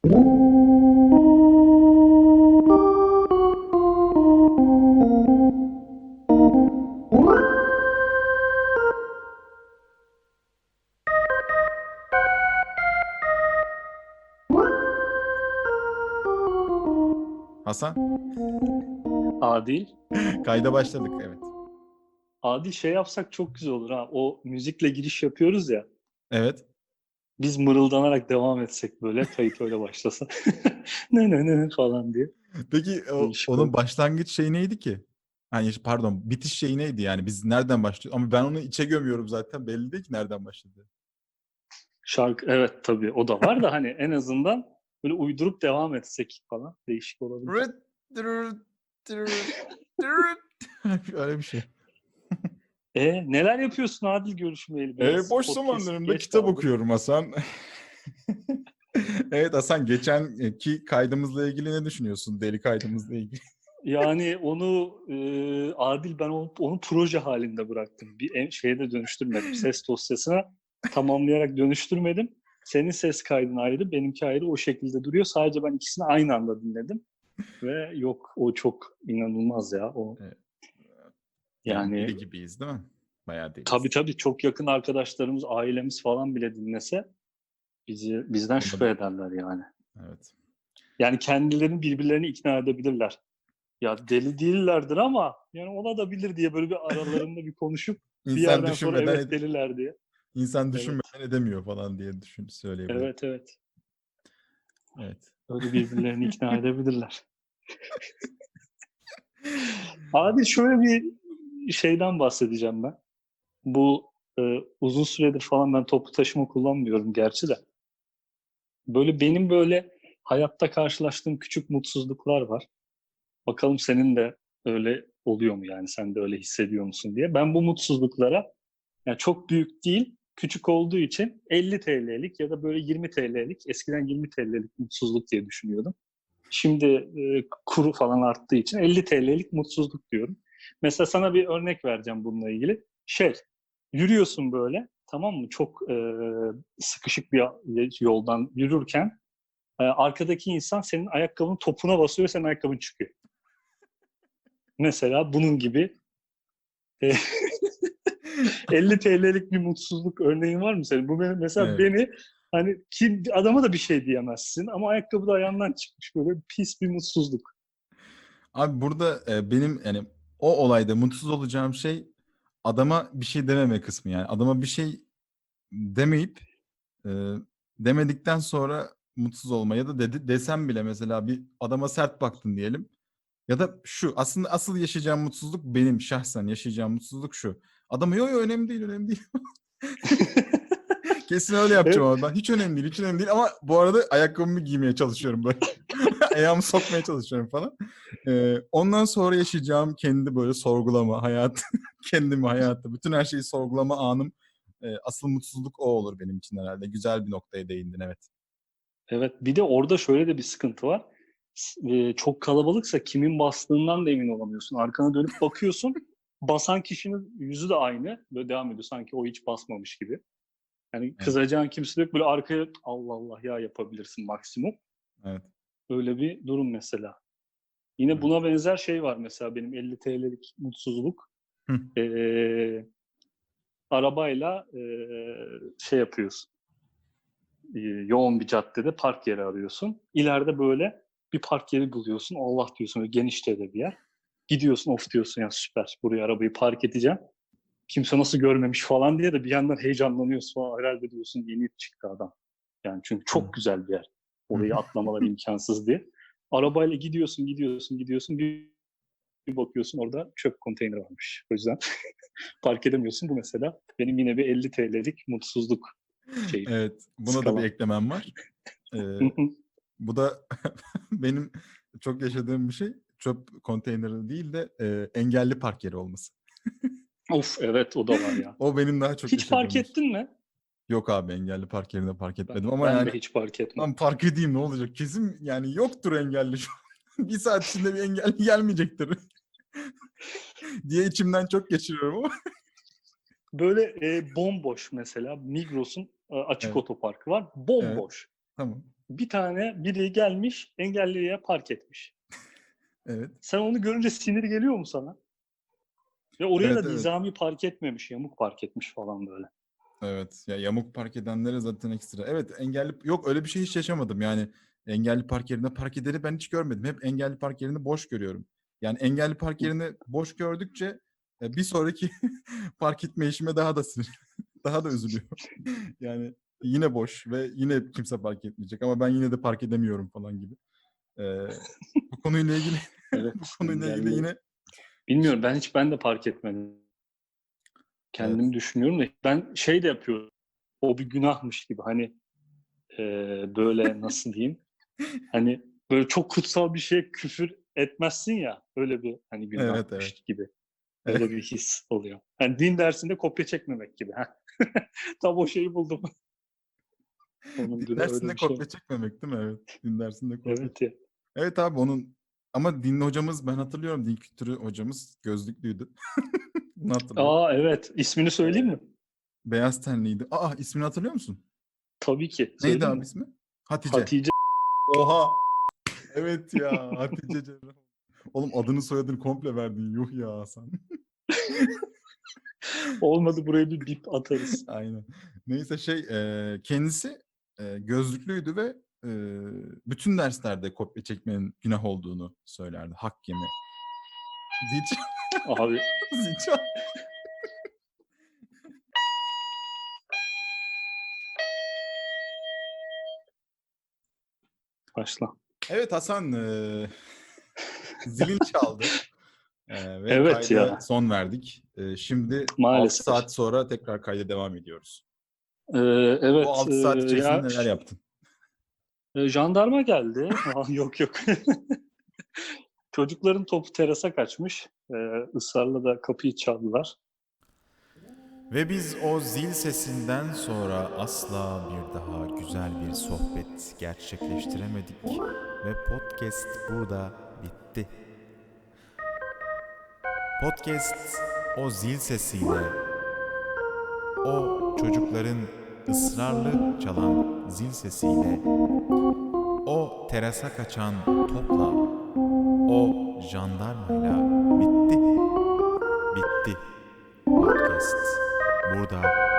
Hasan, Adil. kayda başladık evet. Adil şey yapsak çok güzel olur ha. O müzikle giriş yapıyoruz ya. Evet. Biz mırıldanarak devam etsek böyle kayıt öyle başlasa. ne ne ne falan diye. Peki o, onun başlangıç şeyi neydi ki? Hani pardon, bitiş şeyi neydi yani? Biz nereden başlıyoruz? Ama ben onu içe gömüyorum zaten. Belli değil ki nereden başladı. Şarkı evet tabii o da var da hani en azından böyle uydurup devam etsek falan değişik olabilir. Öyle bir şey. E neler yapıyorsun Adil görüşmeyeli? Ee, biraz? boş Podcast zamanlarımda geç kitap kaldı. okuyorum Hasan. evet Hasan, geçenki kaydımızla ilgili ne düşünüyorsun? Deli kaydımızla ilgili. Yani onu e, Adil ben onu, onu proje halinde bıraktım. Bir en- şeyde dönüştürmedim. Ses dosyasına tamamlayarak dönüştürmedim. Senin ses kaydın ayrı, benimki ayrı o şekilde duruyor. Sadece ben ikisini aynı anda dinledim. Ve yok o çok inanılmaz ya. O Evet. Yani Deli gibiyiz değil mi? Bayağı deliyiz. tabii tabii çok yakın arkadaşlarımız, ailemiz falan bile dinlese bizi bizden şüphe ederler yani. Evet. Yani kendilerini birbirlerini ikna edebilirler. Ya deli değillerdir ama yani ona da bilir diye böyle bir aralarında bir konuşup bir İnsan yerden sonra evet deliler diye. insan Evet. düşünmeden edemiyor falan diye düşün söyleyebilirim. Evet evet. Evet. Öyle birbirlerini ikna edebilirler. Abi şöyle bir şeyden bahsedeceğim ben. Bu e, uzun süredir falan ben toplu taşıma kullanmıyorum gerçi de. Böyle benim böyle hayatta karşılaştığım küçük mutsuzluklar var. Bakalım senin de öyle oluyor mu yani sen de öyle hissediyor musun diye. Ben bu mutsuzluklara yani çok büyük değil, küçük olduğu için 50 TL'lik ya da böyle 20 TL'lik, eskiden 20 TL'lik mutsuzluk diye düşünüyordum. Şimdi e, kuru falan arttığı için 50 TL'lik mutsuzluk diyorum. Mesela sana bir örnek vereceğim bununla ilgili. Şey, yürüyorsun böyle, tamam mı? Çok e, sıkışık bir yoldan yürürken e, arkadaki insan senin ayakkabının topuna basıyor, senin ayakkabın çıkıyor. Mesela bunun gibi e, 50 TL'lik bir mutsuzluk örneğin var mı senin? Bu benim, mesela Evet. beni hani kim adama da bir şey diyemezsin ama ayakkabı da ayağından çıkmış böyle pis bir mutsuzluk. Abi burada e, benim yani o olayda mutsuz olacağım şey adama bir şey dememe kısmı yani. Adama bir şey demeyip e, demedikten sonra mutsuz olma ya da dedi, desem bile mesela bir adama sert baktın diyelim. Ya da şu aslında asıl yaşayacağım mutsuzluk benim şahsen yaşayacağım mutsuzluk şu. Adama yo yo önemli değil önemli değil. Kesin öyle yapacağım ama ben. Hiç önemli değil, hiç önemli değil ama bu arada ayakkabımı giymeye çalışıyorum böyle. Ayağımı sokmaya çalışıyorum falan. Ee, ondan sonra yaşayacağım kendi böyle sorgulama, hayat, kendimi, hayatı, bütün her şeyi sorgulama anım. e, asıl mutsuzluk o olur benim için herhalde. Güzel bir noktaya değindin evet. Evet bir de orada şöyle de bir sıkıntı var. S- e, çok kalabalıksa kimin bastığından da emin olamıyorsun. Arkana dönüp bakıyorsun basan kişinin yüzü de aynı. Böyle devam ediyor sanki o hiç basmamış gibi. Yani kızacağın kimse yok. Böyle arkaya Allah Allah ya yapabilirsin maksimum. Evet. Öyle bir durum mesela. Yine buna benzer şey var mesela benim 50 TL'lik mutsuzluk. Hı. Ee, arabayla ee, şey yapıyorsun. Ee, yoğun bir caddede park yeri arıyorsun. İleride böyle bir park yeri buluyorsun. Allah diyorsun böyle genişte bir yer. Gidiyorsun of diyorsun ya süper buraya arabayı park edeceğim. Kimse nasıl görmemiş falan diye de bir yandan heyecanlanıyorsun falan. Herhalde diyorsun yeni çıktı adam. Yani çünkü çok Hı. güzel bir yer. Orayı atlamalar imkansız diye. Arabayla gidiyorsun, gidiyorsun, gidiyorsun. Bir, bir bakıyorsun orada çöp konteyneri varmış. O yüzden park edemiyorsun. Bu mesela benim yine bir 50 TL'lik mutsuzluk şeyi. Evet. Buna da Skala. bir eklemem var. Ee, bu da benim çok yaşadığım bir şey. Çöp konteyneri değil de e, engelli park yeri olması. of evet o da var ya. O benim daha çok Hiç fark şey. ettin mi? Yok abi engelli park yerine park Ben, etmedim ama ben yani hiç fark etmedim. Lan park edeyim ne olacak? Kesin yani yoktur engelli şu an. bir saat içinde bir engelli gelmeyecektir. diye içimden çok geçiriyorum ama. Böyle e, bomboş mesela Migros'un e, açık Evet. otoparkı var. Bomboş. Tamam. bir tane biri gelmiş engelliye park etmiş. Evet. Sen onu görünce sinir geliyor mu sana? Ve oraya Evet, da evet. nizami park etmemiş, yamuk park etmiş falan böyle. Evet. Ya yamuk park edenlere zaten ekstra. Evet engelli yok öyle bir şey hiç yaşamadım. Yani engelli park yerine park edeni ben hiç görmedim. Hep engelli park yerini boş görüyorum. Yani engelli park yerini boş gördükçe e, bir sonraki park etme işime daha da sinir, daha da üzülüyorum. yani yine boş ve yine kimse park etmeyecek ama ben yine de park edemiyorum falan gibi. Ee, bu konuyla ilgili Evet, bu konuyla ilgili yine Bilmiyorum ben hiç ben de park etmedim. Kendimi düşünüyorum da ben şey de yapıyorum. O bir günahmış gibi hani eee, böyle nasıl diyeyim? Hani böyle çok kutsal bir şeye küfür etmezsin ya öyle bir hani günahmış evet. gibi. Öyle bir his oluyor. Yani din dersinde kopya çekmemek gibi. Tam o şeyi buldum. Onun öyle dersinde şey. kopya çekmemek değil mi? Evet. Din dersinde kopya Evet ya. Evet abi onun ama din hocamız ben hatırlıyorum din kültürü hocamız gözlüklüydü. Bunu hatırlıyorum. Aa evet. İsmini söyleyeyim mi? Beyaz tenliydi. Aa ismini hatırlıyor musun? Tabii ki. Neydi Söyleyeyim abi mi? ismi? Hatice. Hatice. Oha. Evet ya Hatice Cerrah. Oğlum adını soyadını komple verdin. Yuh ya Hasan. Olmadı buraya bir bip atarız. Aynen. Neyse şey e, kendisi e, gözlüklüydü ve e, bütün derslerde kopya çekmenin günah olduğunu söylerdi. Hak yeme. Zil Abi zil çal. başla. Evet Hasan eee zilin çaldı. Eee, ve Evet kayda ya. son verdik. Eee, şimdi Maalesef. 6 saat sonra tekrar kayda devam ediyoruz. Ee, evet. Bu 6 saat e, içerisinde ya, neler yaptın? E, jandarma geldi. Yok yok. Çocukların topu terasa kaçmış. Ee, ısrarla da kapıyı çaldılar. Ve biz o zil sesinden sonra asla bir daha güzel bir sohbet gerçekleştiremedik ve podcast burada bitti. Podcast o zil sesiyle, o çocukların ısrarlı çalan zil sesiyle, o terasa kaçan topla, o jandarmayla bitti. Bitti. Podcast burada